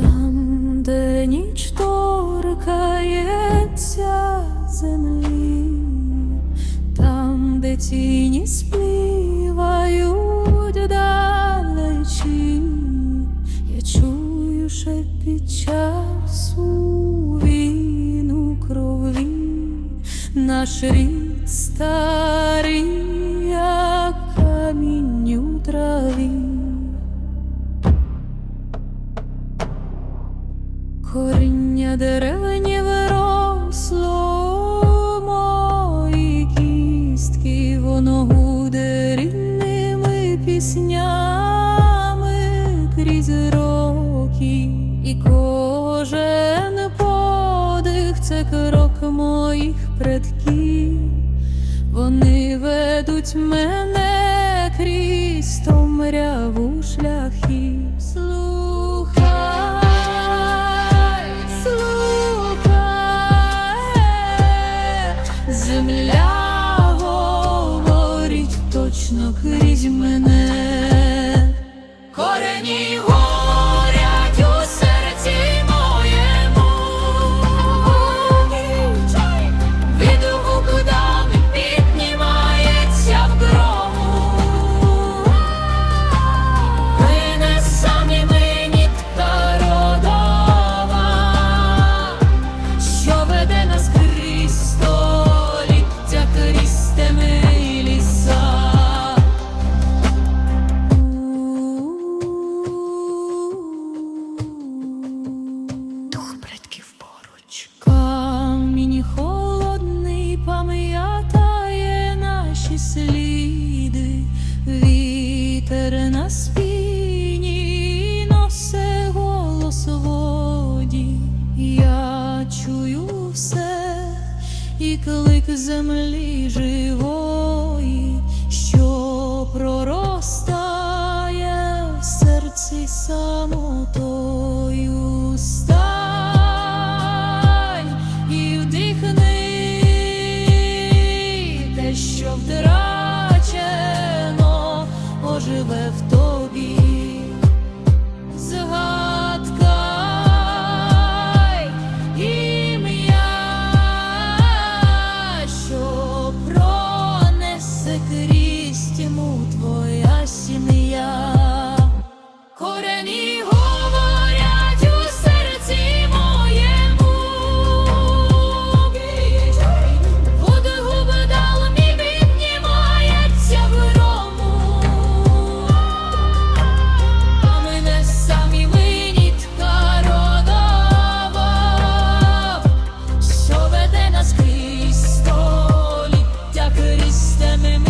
там, де ніч торкається землі, там, де тіні співають далечі, я чую шепіт часу він крові, наш рід старий. Коріння деревні виросло мої кістки, воно гуде рідними піснями крізь роки, і кожен подих це крок моїх предків. Вони ведуть мене крізь земля говорить точно крізь мене. Корені сліди, вітер на спині носе голос воді. Я чую все і клик землі живої, тобі згадкай ім'я, що пронесе крізь тьму твоя сім'я. systemy